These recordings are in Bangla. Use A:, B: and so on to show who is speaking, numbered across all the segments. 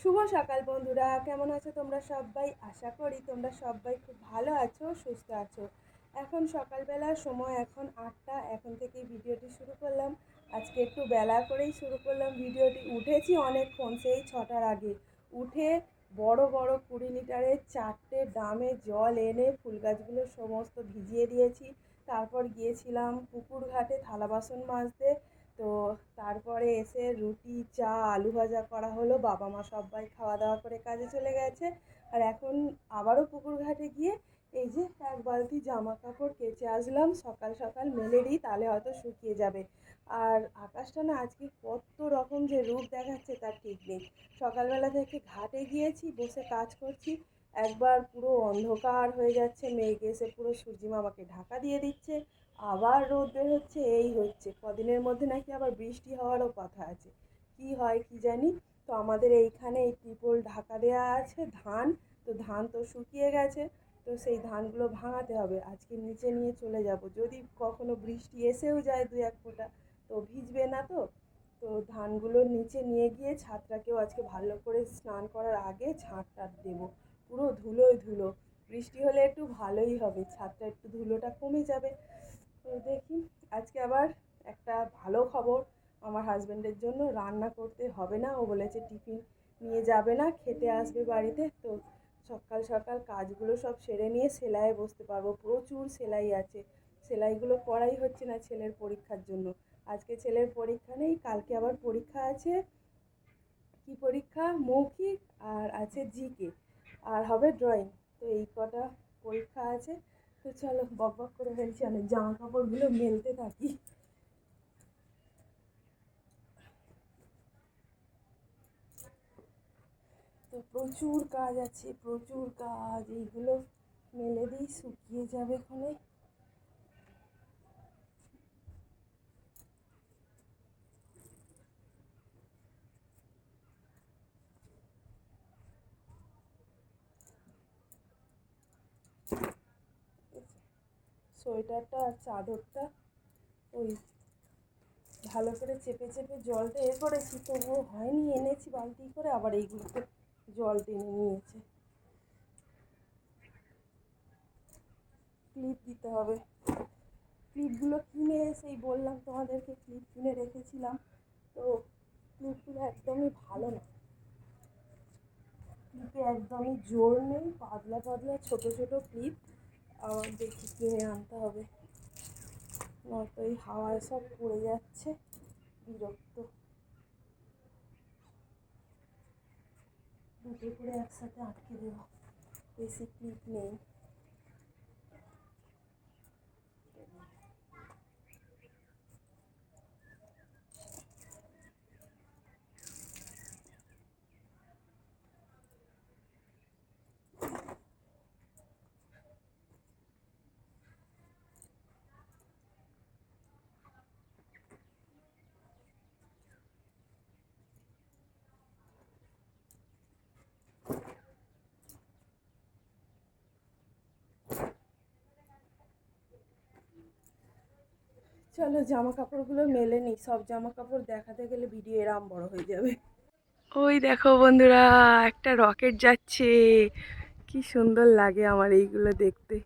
A: শুভ সকাল বন্ধুরা, কেমন আছো তোমরা সবাই? আশা করি তোমরা সবাই খুব ভালো আছো, সুস্থ আছো। এখন সকালবেলার সময়, এখন আটটা, এখন থেকেই ভিডিওটি শুরু করলাম। আজকে একটু বেলা করেই শুরু করলাম ভিডিওটি। উঠেছি অনেকক্ষণ, সেই ছটার আগে। উঠে বড় বড় কুড়ি লিটারের চারটে ড্রামে জল এনে ফুল গাছগুলো সমস্ত ভিজিয়ে দিয়েছি। তারপর গিয়েছিলাম পুকুর ঘাটে থালা বাসন মাজতে। তো তারপরে এসে রুটি, চা, আলু ভাজা করা হলো। বাবা মা সবাই খাওয়া দাওয়া করে কাজে চলে গেছে। আর এখন আবারও পুকুর ঘাটে গিয়ে এই যে এক বালতি জামা কাপড় কেচে আসলাম। সকাল সকাল মেলে দিই, তাহলে হয়তো শুকিয়ে যাবে। আর আকাশটা না আজকে কত রকম যে রূপ দেখাচ্ছে তার ঠিক নেই। সকালবেলা থেকে ঘাটে গিয়েছি, বসে কাজ করছি। একবার পুরো অন্ধকার হয়ে যাচ্ছে। মেঘ এসে পুরো সূর্যি মামাকে ঢাকা দিয়ে দিচ্ছে। আবার রোদ বের হচ্ছে এই হচ্ছে। কদিনের মধ্যে নাকি আবার বৃষ্টি হওয়ারও কথা আছে। কি হয় কি জানি? তো আমাদের এইখানে এই ত্রিপল ঢাকা দেওয়া আছে ধান। তো ধান তো শুকিয়ে গেছে। তো সেই ধানগুলো ভাঙাতে হবে। আজকে নিচে নিয়ে চলে যাব। যদি কখনো বৃষ্টি এসেও যায় দু এক ফোঁটা, তো ভিজবে না তো। তো ধানগুলো নিচে নিয়ে গিয়ে ছাদটাকেও আজকে ভালো করে স্নান করার আগে ঝাঁট টাট দেবো। পুরো ধুলোই ধুলো। বৃষ্টি হলে একটু ভালোই হবে। ছাদটা একটু ধুলোটা কমে যাবে। তো দেখি, আজকে আবার একটা ভালো খবর আমার হাজব্যান্ডের জন্য। রান্না করতে হবে না, ও বলেছে টিফিন নিয়ে যাবে না, খেতে আসবে বাড়িতে। তো সকাল সকাল কাজগুলো সব সেরে নিয়ে সেলাইয়ে বসতে পারব। প্রচুর সেলাই আছে। সেলাইগুলো করাই হচ্ছে না ছেলের পরীক্ষার জন্য। আজকে ছেলের পরীক্ষা নেই, কালকে আবার পরীক্ষা আছে। কি পরীক্ষা? মৌখিক আর আছে জিকে। আর হবে ড্রয়িং তো এই কটা পরীক্ষা আছে। তো চলো বক বক করে ফেলছি অনেক জামা কাপড়গুলো মেলতে থাকি। তো প্রচুর কাজ আছে, প্রচুর কাজ, এইগুলো মেলে দিই, শুকিয়ে যাবে এখানে। সোয়েটারটা আর চাদরটা ওই ভালো করে চেপে চেপে জলটা এ করেছি, তবুও হয়নি, এনেছি বালতি করে, আবার এইগুলোতে জল টেনে নিয়েছে। ক্লিপ দিতে হবে। ক্লিপগুলো কিনে সেই বললাম তোমাদেরকে, ক্লিপ কিনে রেখেছিলাম। তো ক্লিপগুলো একদমই ভালো না। ক্লিপে একদমই জোর নেই, পাতলা পাতলা ছোট ছোট ক্লিপ। আবার দেখি কিনে আনতে হবে? নয়তো এই হাওয়ায় সব পড়ে যাচ্ছে, বিরক্ত। দুটো করে একসাথে আটকে দেবো। বেশি ক্লিপ নেই। চলো জামা কাপড়গুলো মেলে নিই। সব জামা কাপড় দেখাতে গেলে ভিডিও এরাম বড় হয়ে যাবে। ওই দেখো বন্ধুরা, একটা রকেট যাচ্ছে। কি সুন্দর লাগে আমার এইগুলো দেখতে।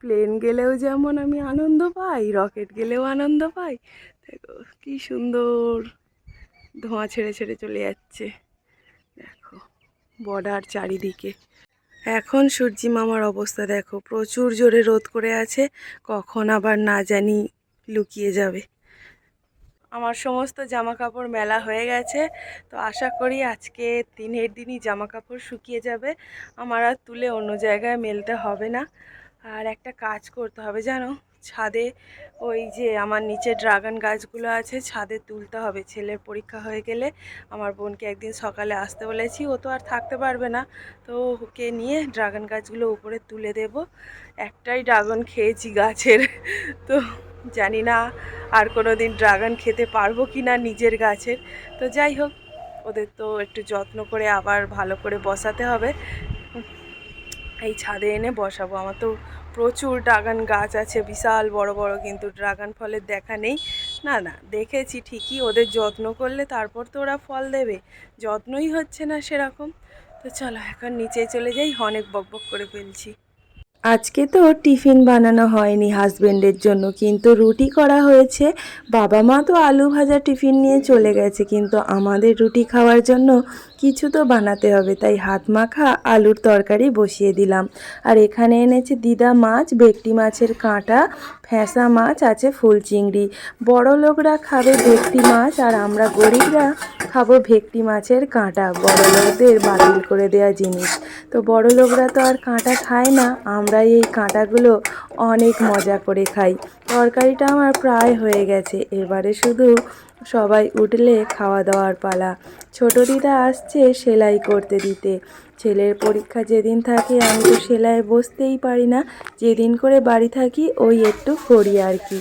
A: প্লেন গেলেও যেমন আমি আনন্দ পাই, রকেট গেলেও আনন্দ পাই। দেখো কি সুন্দর ধোঁয়া ছেড়ে ছেড়ে চলে যাচ্ছে। দেখো বর্ডার চারিদিকে। এখন সূর্যি মামার অবস্থা দেখো, প্রচুর জোরে রোদ করে আছে। কখন আবার না জানি লুকিয়ে যাবে। আমার সমস্ত জামা কাপড় মেলা হয়ে গেছে, তো আশা করি আজকে দিনের দিনই জামা কাপড় শুকিয়ে যাবে। আমার আর তুলে অন্য জায়গায় মেলতে হবে না। আর একটা কাজ করতে হবে জানো, ছাদে ওই যে আমার নিচে ড্রাগন গাছগুলো আছে, ছাদে তুলতে হবে। ছেলের পরীক্ষা হয়ে গেলে আমার বোনকে একদিন সকালে আসতে বলেছি, ও তো আর থাকতে পারবে না। তো ওকে নিয়ে ড্রাগন গাছগুলো উপরে তুলে দেব। একটাই ড্রাগন খেয়েছি গাছের, তো জানি না আর কোনো দিন ড্রাগন খেতে পারব কি না নিজের গাছের। তো যাই হোক, ওদের তো একটু যত্ন করে আবার ভালো করে বসাতে হবে। এই ছাদে এনে বসাবো। আমার তো প্রচুর ড্রাগন গাছ আছে, বিশাল বড় বড়, কিন্তু ড্রাগন ফলের দেখা নেই। না না, দেখেছি ঠিকই, ওদের যত্ন করলে তারপর তো ওরা ফল দেবে। যত্নই হচ্ছে না সেরকম। তো চলো, এখন নিচে চলে যাই, অনেক বকবক করে ফেলছি। আজকে তো টিফিন বানানো হয়নি হাজবেন্ডের জন্য, কিন্তু রুটি করা হয়েছে। বাবা মা তো আলু ভাজা টিফিন নিয়ে চলে গেছে, কিন্তু আমাদের রুটি খাওয়ার জন্য কিছু তো বানাতে হবে। তাই হাত মাখা আলুর তরকারি বসিয়ে দিলাম। আর এখানে এনেছে দিদা মাছ ভেটকি মাছের কাঁটা ফ্যাঁসা মাছ আছে ফুল চিংড়ি বড় লোকরা খাবে ভেটকি মাছ, আর আমরা গরিবরা খাব ভেটকি মাছের কাঁটা। বড় লোকদের বাতিল করে দেওয়া জিনিস। তো বড় লোকরা তো আর কাঁটা খায় না আমরা এই কাঁটাগুলো অনেক মজা করে খাই। তরকারিটা আমার প্রায় হয়ে গেছে এবারে শুধু সবাই উঠলে খাওয়া দাওয়ার পালা। ছোট দিদা আসছে সেলাই করতে দিতে। ছেলের পরীক্ষা যেদিন থাকে আমি তো সেলাই বসতেই পারি না যেদিন করে বাড়ি থাকি ওই একটু করি আর কি।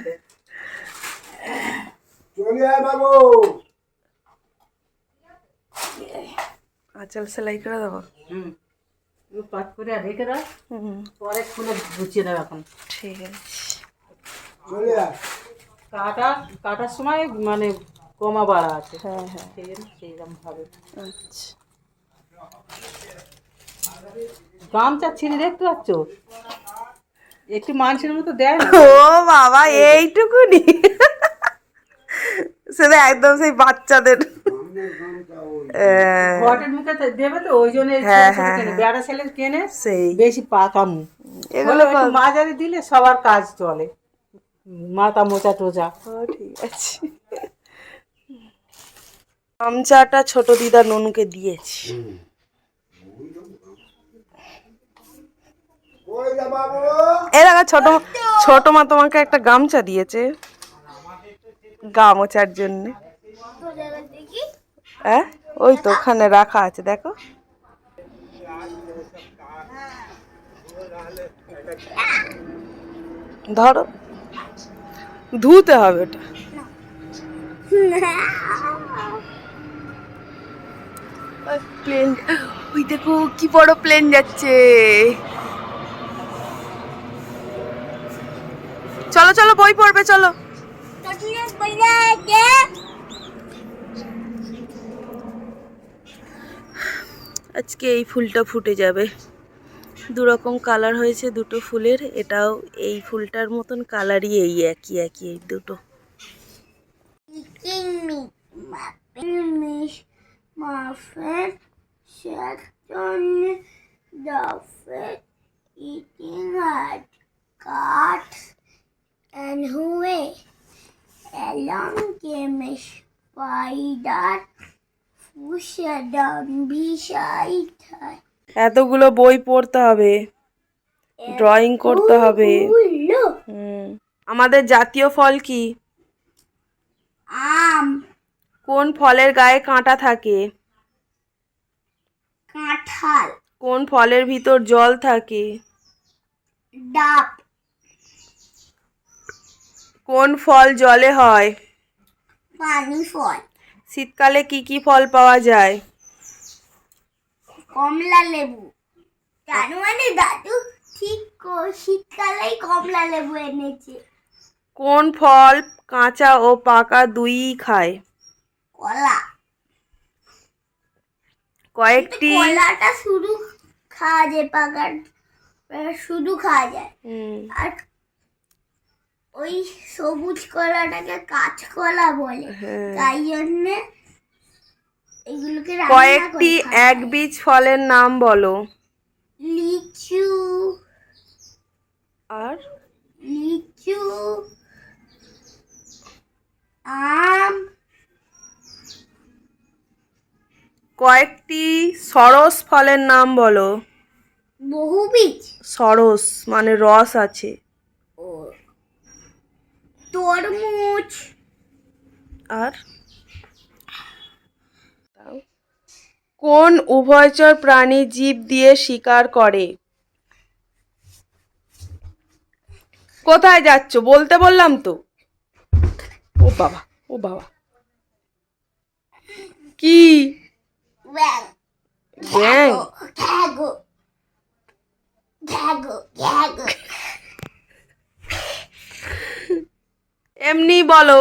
B: চলে আয় বাবু।
A: আঁচল সেলাই করে দেবো?
C: হুম। পাট করে রেখে দাও।
A: হুম।
C: পরে খুলে গুছিয়ে দাও এখন।
A: ঠিক আছে।
C: কাটা কাটার সময় মানে কমা বাড়া আছে।
A: হ্যাঁ হ্যাঁ।
C: সেই জন্য সেইরকম ভাবে
A: আচ্ছা।
C: গামছা ছিঁড়ে দেখতে পাচ্ছ? একটু মানুষের মতো দেয় না?
A: ও বাবা এইটুকুনি। সেটা একদম সেই বাচ্চাদের
C: ঘটের মুখে দেবে তো ওই জন্য
A: হ্যাঁ, হ্যাঁ, হ্যাঁ।
C: বেড়া ছেলে কেনে
A: সেই।
C: বেশি পাকামু
A: এগুলো
C: মাঝারি দিলে সবার কাজ চলে। মাথা মোচা টোচা
A: ঠিক আছে। গামছাটা ছোট দিদা ননুকে দিয়েছি।
B: ওই যা বাবু
A: এ দেখো ছোট ছোট মা তোমাকে একটা গামছা দিয়েছে। গা মোছার জন্য। হ্যাঁ? ওই তো ওখানে রাখা আছে, দেখো। ধরো। ধুতে হবে ওটা। প্লেন, ওই দেখো, কি বড় প্লেন যাচ্ছে। চলো চলো, বই পড়বে, চলো। আজকে এই ফুলটা ফুটে যাবে দুরকম কালার হয়েছে দুটো ফুলের এটাও এই ফুলটার মতন কালারই এই একই একই এই দুটো
D: And who is along game is by that
A: এতগুলো বই পড়তে হবে ড্রয়িং করতে হবে। আমাদের জাতীয় ফল কি?
D: আম।
A: কোন ফলের গায়ে কাঁটা থাকে?
D: কাঁঠাল।
A: কোন ফলের ভিতর জল থাকে?
D: ডাব।
A: কোন ফল জলে হয়?
D: পানি ফল।
A: শীতকালে কি কি ফল পাওয়া যায়?
D: কমলা লেবু। জানো মানে দাদু? ঠিক কো- শীতকালেই কমলা লেবু এনেছে।
A: কোন ফল কাঁচা ও পাকা দুইই খায়?
D: কলা।
A: কয়েকটি
D: কলাটা শুধু খাওয়া যায় পাকার শুধু খাওয়া যায়।
A: হুম,
D: আর ওই সবুজ কলাটাকে কাঁচকলা বলে।
A: হ্যাঁ।
D: তাই জন্যে এগুলোকে
A: কয়েকটি এক বীজ ফলের নাম বলো।
D: লিচু।
A: আর?
D: লিচু। আম।
A: কয়েকটি সরস ফলের নাম বলো।
D: বহু বীজ
A: সরস মানে রস আছে।
D: তরমুজ।
A: আর? কোন উভয়চর প্রাণী জীব দিয়ে শিকার করে? কোথায় যাচ্ছ? বলতে বললাম তো। ও বাবা ও বাবা। কি?
D: ব্যাং।
A: এমনি বলো।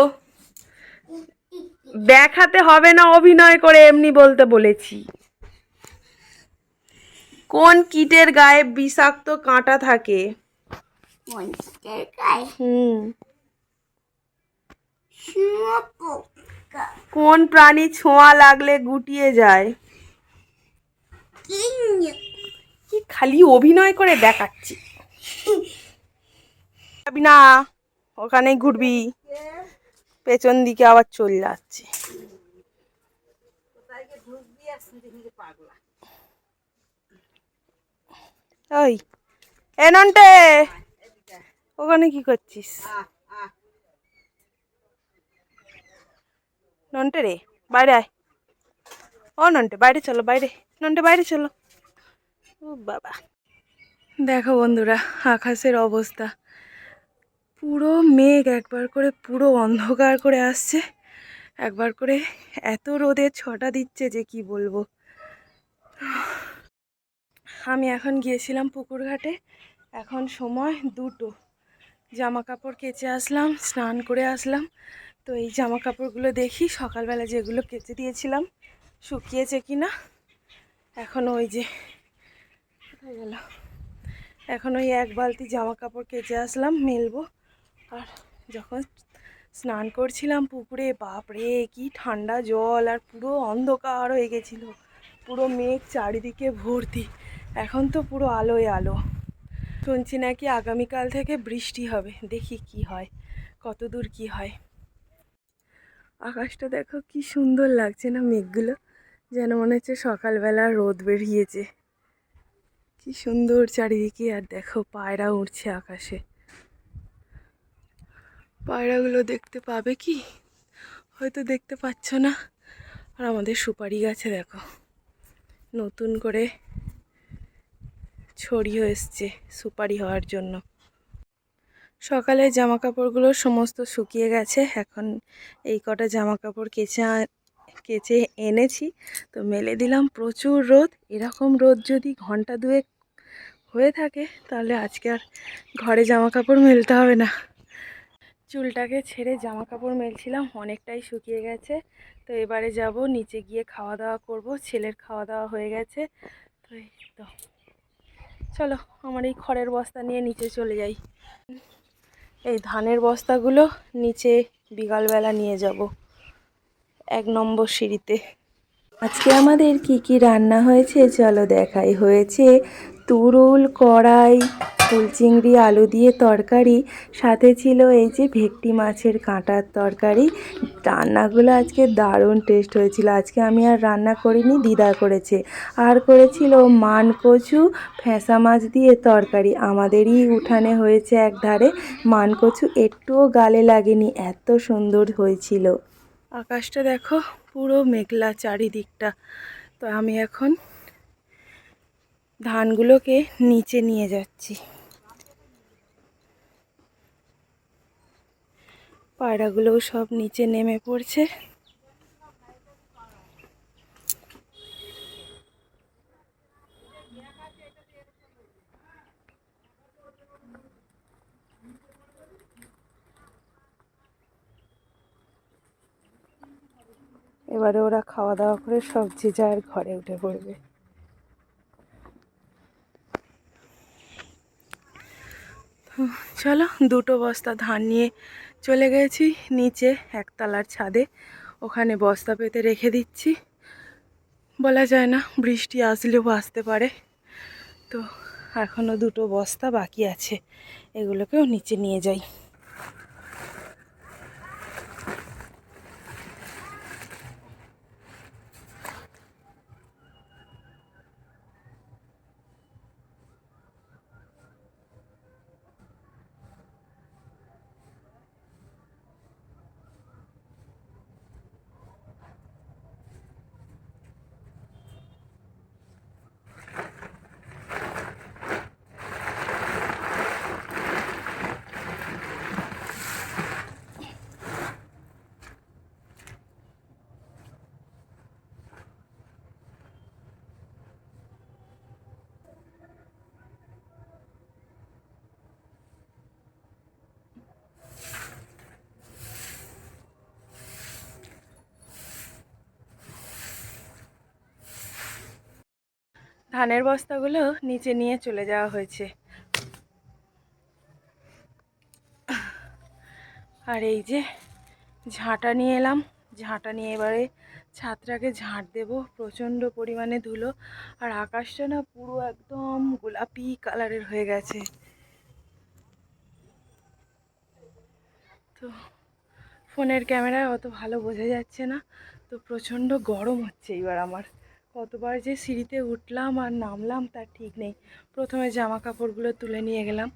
A: দেখাতে হবে না অভিনয় করে এমনি বলতে বলেছি। কোন কীটের গায়ে বিষাক্ত কাঁটা থাকে? হুম। কোন প্রাণী ছোঁয়া লাগলে গুটিয়ে যায়? কি। খালি অভিনয় করে দেখাচ্ছি। না। ওখানেই ঘুরবি। পেছন দিকে আবার চলে যাচ্ছে। ওই, এ ওখানে কি করছিস? নন্টে রে, বাইরে আয়। ও নন্টে, বাইরে চলো, বাইরে। নন্টে, বাইরে চলো। ও বাবা। দেখো বন্ধুরা, আকাশের অবস্থা। পুরো মেঘ একবার করে পুরো অন্ধকার করে আসছে। একবার করে এত রোদে ছটা দিচ্ছে যে কি বলব। আমি এখন গিয়েছিলাম পুকুর ঘাটে এখন সময় দুটো। জামা কাপড় কেচে আসলাম, স্নান করে আসলাম। তো এই জামা কাপড়গুলো দেখি, সকালবেলা যেগুলো কেচে দিয়েছিলাম, শুকিয়েছে কি না এখন ওই যে, কোথায় গেল? এখন ওই এক বালতি জামা কাপড় কেচে আসলাম, মেলবো। আর যখন স্নান করছিলাম পুকুরে, বাপরে, কি ঠান্ডা জল আর পুরো অন্ধকার হয়ে গেছিল। পুরো মেঘ চারিদিকে ভর্তি। এখন তো পুরো আলোয় আলো। শুনছি নাকি আগামীকাল থেকে বৃষ্টি হবে। দেখি কি হয় কত দূর কি হয়। আকাশটা দেখো কি সুন্দর লাগছে না মেঘগুলো। যেন মনে হচ্ছে সকালবেলা রোদ বেরিয়েছে। কি সুন্দর চারিদিকে। আর দেখো পায়রা উড়ছে আকাশে। পায়রাগুলো দেখতে পাবে কি? হয়তো দেখতে পাচ্ছ না। আর আমাদের সুপারি গাছে দেখো, নতুন করে ছড়িয়ে এসছে সুপারি হওয়ার জন্য। সকালে জামা কাপড়গুলো সমস্ত শুকিয়ে গেছে। এখন এই কটা জামা কাপড় কেচে কেচে এনেছি। তো মেলে দিলাম প্রচুর রোদ। এরকম রোদ যদি ঘণ্টা দুয়েক হয়ে থাকে, তাহলে আজকে আর ঘরে জামা কাপড় মেলতে হবে না। চুলটাকে ছেড়ে জামা কাপড় মেলছিলাম, অনেকটাই শুকিয়ে গেছে। তো এবারে যাব, নিচে গিয়ে খাওয়া দাওয়া করব, ছেলের খাওয়া দাওয়া হয়ে গেছে। তো এই তো। চলো, আমার এই খড়ের বস্তা নিয়ে নিচে চলে যাই। এই ধানের বস্তাগুলো নিচে বিকালবেলা নিয়ে যাব, এক নম্বর সিঁড়িতে। আজকে আমাদের কি কি রান্না হয়েছে? চলো দেখাই। হয়েছে তুরুল কড়াই ফুল চিংড়ি আলু দিয়ে তরকারি। সাথে ছিল এই যে ভেটকি মাছের কাঁটার তরকারি। রান্নাগুলো আজকে দারুণ টেস্ট হয়েছিল। আজকে আমি আর রান্না করিনি, দিদা করেছে। আর করেছিল মান কচু ফ্যাঁসা মাছ দিয়ে তরকারি। আমাদেরই উঠানে হয়েছে এক ধারে মান কচু একটুও গালে লাগেনি, এত সুন্দর হয়েছিল। আকাশটা দেখো, পুরো মেঘলা চারিদিকটা। তো আমি এখন ধানগুলোকে নিচে নিয়ে যাচ্ছি। পায়রাগুলোও সব নিচে নেমে পড়ছে। এবারে ওরা খাওয়া দাওয়া করে সব যে যার ঘরে উঠে পড়বে। চলো দুটো বস্তা ধান নিয়ে চলে গেছি নিচে একতলার ছাদে। ওখানে বস্তা পেতে রেখে দিচ্ছি। বলা যায় না, বৃষ্টি আসলেও আসতে পারে। তো এখনও দুটো বস্তা বাকি আছে। এগুলোকেও নিচে নিয়ে যাই। ধানের বস্তাগুলো নিচে নিয়ে চলে যাওয়া হয়েছে। আর এই যে ঝাঁটা নিয়ে এলাম। ঝাঁটা নিয়ে এবারে ছাদটাকে ঝাঁট দেবো। প্রচণ্ড পরিমাণে ধুলো। আর আকাশটা না পুরো একদম গোলাপি কালারের হয়ে গেছে। তো ফোনের ক্যামেরায় অত ভালো বোঝা যাচ্ছে না। তো প্রচণ্ড গরম হচ্ছে এবার আমার। কতবার যে সিঁড়িতে উঠলাম আর নামলাম তার ঠিক নেই। প্রথমে জামা কাপড়গুলো তুলে নিয়ে গেলাম।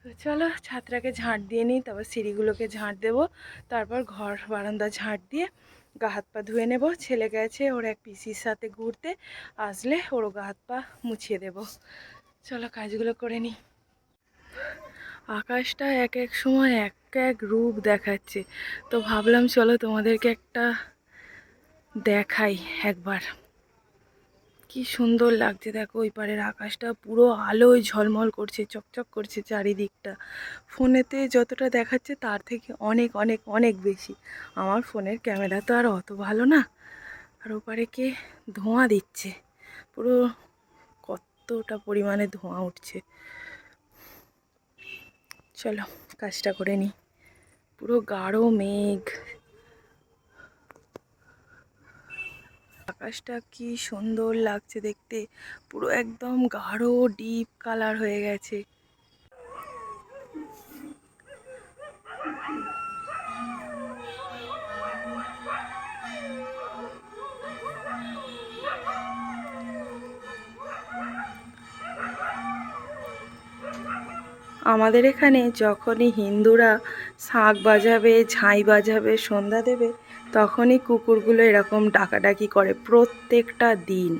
A: তো চলো ছাত্রাকে ঝাঁট দিয়ে নিই, তারপর সিঁড়িগুলোকে ঝাঁট দেবো। তারপর ঘর বারান্দা ঝাঁট দিয়ে গা হাত পা ধুয়ে নেব। ছেলে গেছে ওর এক পিসির সাথে ঘুরতে, আসলে ওর গা হাত পা মুছিয়ে দেব। চলো কাজগুলো করে নিই। আকাশটা এক এক সময় এক এক রূপ দেখাচ্ছে। তো ভাবলাম চলো তোমাদেরকে একটা দেখাই একবার। কি সুন্দর লাগছে। দেখো ওই পারের আকাশটা পুরো আলোয় ঝলমল করছে, চকচক করছে চারিদিকটা। ফোনেতে যতটা দেখাচ্ছে তার থেকে অনেক অনেক অনেক বেশি। আমার ফোনের ক্যামেরা তো আর অত ভালো না। আর ওপারে কে ধোঁয়া দিচ্ছে। পুরো কতটা পরিমাণে ধোঁয়া উঠছে। চলো, কাজটা করে নিই। পুরো গাঢ় মেঘ। আকাশটা কি সুন্দর লাগছে দেখতে। পুরো একদম গাঢ় ডিপ কালার হয়ে গেছে। আমাদের এখানে যখনই হিন্দুরা শাঁখ বাজাবে, ঝাঁই বাজাবে, সন্ধ্যা দেবে তখনই কুকুরগুলো এরকম ডাকাডাকি করে প্রত্যেকটা দিন।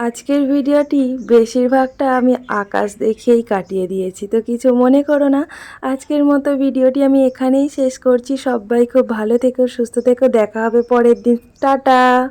A: আজকের ভিডিওটি বেশিরভাগটা আমি আকাশ দেখেই কাটিয়ে দিয়েছি, তো কিছু মনে করো না। আজকের মতো ভিডিওটি আমি এখানেই শেষ করছি। সবাই খুব ভালো থেকো, সুস্থ থেকো, দেখা হবে পরের দিন। টাটা!